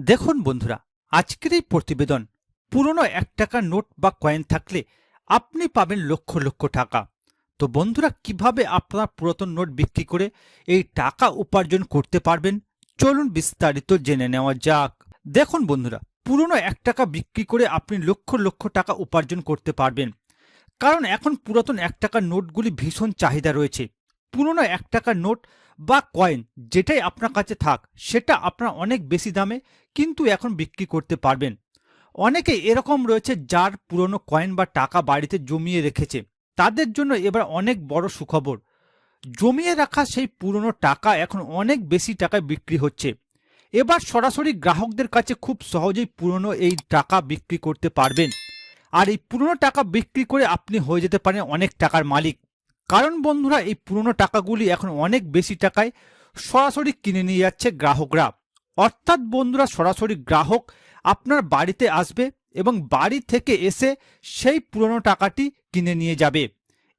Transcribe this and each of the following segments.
দেখুন বন্ধুরা, আজকের এই প্রতিবেদন পুরনো এক টাকার নোট বা কয়েন থাকলে আপনি পাবেন লক্ষ লক্ষ টাকা। তো বন্ধুরা, কীভাবে আপনার পুরাতন নোট বিক্রি করে এই টাকা উপার্জন করতে পারবেন? চলুন বিস্তারিত জেনে নেওয়া যাক। দেখুন বন্ধুরা, পুরনো এক টাকা বিক্রি করে আপনি লক্ষ লক্ষ টাকা উপার্জন করতে পারবেন। কারণ এখন পুরাতন এক টাকার নোটগুলি ভীষণ চাহিদা রয়েছে। পুরনো এক টাকার নোট বা কয়েন, যেটাই আপনার কাছে থাক, সেটা আপনার অনেক বেশি দামে কিন্তু এখন বিক্রি করতে পারবেন। অনেকে এরকম রয়েছে যার পুরনো কয়েন বা টাকা বাড়িতে জমিয়ে রেখেছে। তাদের জন্য এবার অনেক বড় সুখবর। জমিয়ে রাখা সেই পুরনো টাকা এখন অনেক বেশি টাকায় বিক্রি হচ্ছে। এবার সরাসরি গ্রাহকদের কাছে খুব সহজেই পুরনো এই টাকা বিক্রি করতে পারবেন। আর এই পুরনো টাকা বিক্রি করে আপনি হয়ে যেতে পারেন অনেক টাকার মালিক। কারণ বন্ধুরা, এই পুরনো টাকাগুলি এখন অনেক বেশি টাকায় সরাসরি কিনে নিয়ে যাচ্ছে গ্রাহকরা। অর্থাৎ বন্ধুরা, সরাসরি গ্রাহক আপনার বাড়িতে আসবে এবং বাড়ি থেকে এসে সেই পুরনো টাকাটি কিনে নিয়ে যাবে।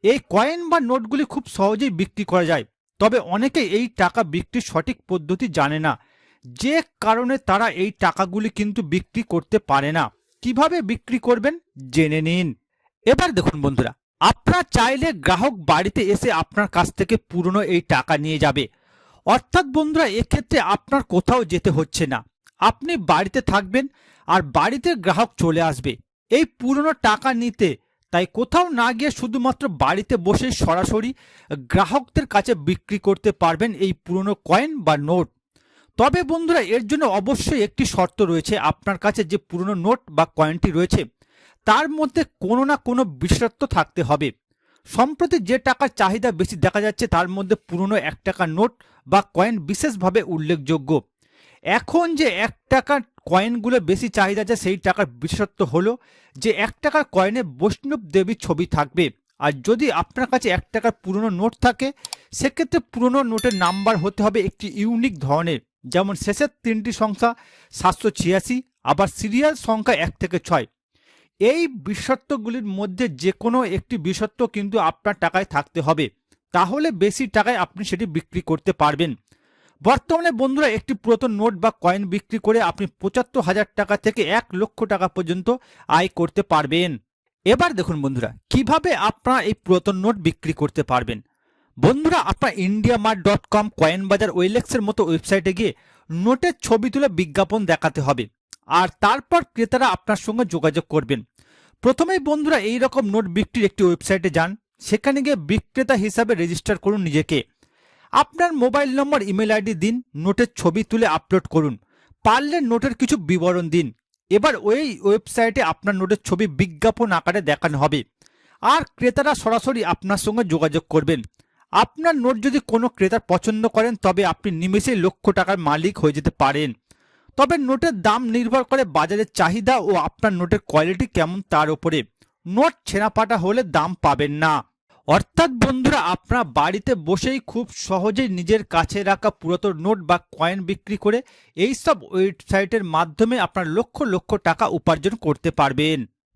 এই কয়েন বা নোটগুলি খুব সহজেই বিক্রি করা যায়। তবে অনেকে এই টাকা বিক্রির সঠিক পদ্ধতি জানে না। যে কারণে তারা এই টাকাগুলি কিন্তু বিক্রি করতে পারে না। কীভাবে বিক্রি করবেন, জেনে নিন। এবার দেখুন বন্ধুরা আপনার চাইলে গ্রাহক বাড়িতে এসে আপনার কাছ থেকে পুরনো এই টাকা নিয়ে যাবে। অর্থাৎ বন্ধুরা, এক্ষেত্রে আপনার কোথাও যেতে হচ্ছে না। আপনি বাড়িতে থাকবেন আর বাড়িতে গ্রাহক চলে আসবে। এই পুরনো টাকা নিতে, তাই কোথাও না গিয়ে শুধুমাত্র বাড়িতে বসে সরাসরি গ্রাহকদের কাছে বিক্রি করতে পারবেন এই পুরনো কয়েন বা নোট। তবে বন্ধুরা, এর জন্য অবশ্যই একটি শর্ত রয়েছে আপনার কাছে যে পুরনো নোট বা কয়েনটি রয়েছে। তার মধ্যে কোনো না কোনো বিশেষত্ব থাকতে হবে। সম্প্রতি যে টাকার চাহিদা বেশি দেখা যাচ্ছে, তার মধ্যে পুরনো এক টাকার নোট বা কয়েন বিশেষভাবে উল্লেখযোগ্য। এখন যে এক টাকার কয়েনগুলো বেশি চাহিদা আছে, সেই টাকার বিশেষত্ব হলো যে এক টাকার কয়েনে বৈষ্ণব দেবীর ছবি থাকবে। আর যদি আপনার কাছে এক টাকার পুরনো নোট থাকে, সেক্ষেত্রে পুরনো নোটের নাম্বার হতে হবে একটি ইউনিক ধরনের। যেমন শেষের তিনটি সংখ্যা সাতশো ছিয়াশি, আবার সিরিয়াল সংখ্যা এক থেকে ছয়। এই বিশেষত্বগুলির মধ্যে যে কোনো একটি বিশেষত্ব কিন্তু আপনার টাকায় থাকতে হবে। তাহলে বেশি টাকায় আপনি সেটি বিক্রি করতে পারবেন। বর্তমানে বন্ধুরা একটি পুরাতন নোট বা কয়েন বিক্রি করে আপনি পঁচাত্তর হাজার টাকা থেকে এক লক্ষ টাকা পর্যন্ত আয় করতে পারবেন। এবার দেখুন বন্ধুরা, কীভাবে আপনারা এই পুরাতন নোট বিক্রি করতে পারবেন? বন্ধুরা, আপনার ইন্ডিয়া মার্ট ডট কম কয়েন বাজার ওয়েলেক্সের মতো ওয়েবসাইটে গিয়ে নোটের ছবি তুলে বিজ্ঞাপন দেখাতে হবে। আর তারপর ক্রেতারা আপনার সঙ্গে যোগাযোগ করবেন। প্রথমেই বন্ধুরা এই রকম নোট বিক্রির একটি ওয়েবসাইটে যান। সেখানে গিয়ে বিক্রেতা হিসাবে রেজিস্টার করুন নিজেকে। আপনার মোবাইল নম্বর, ইমেল আইডি দিন, নোটের ছবি তুলে আপলোড করুন। পারলে নোটের কিছু বিবরণ দিন। এবার ওই ওয়েবসাইটে আপনার নোটের ছবি বিজ্ঞাপন আকারে দেখানো হবে। আর ক্রেতারা সরাসরি আপনার সঙ্গে যোগাযোগ করবেন। আপনার নোট যদি কোনো ক্রেতার পছন্দ করেন, তবে আপনি নিমেষে লক্ষ টাকার মালিক হয়ে যেতে পারেন। তবে নোটের দাম নির্ভর করে বাজারের চাহিদা ও আপনার নোটের কোয়ালিটি কেমন তার উপরে। নোট ছেঁড়াপাটা হলে দাম পাবেন না। অর্থাৎ বন্ধুরা, আপনার বাড়িতে বসেই খুব সহজেই নিজের কাছে রাখা পুরাতন নোট বা কয়েন বিক্রি করে এই সব ওয়েবসাইটের মাধ্যমে আপনার লক্ষ লক্ষ টাকা উপার্জন করতে পারবেন।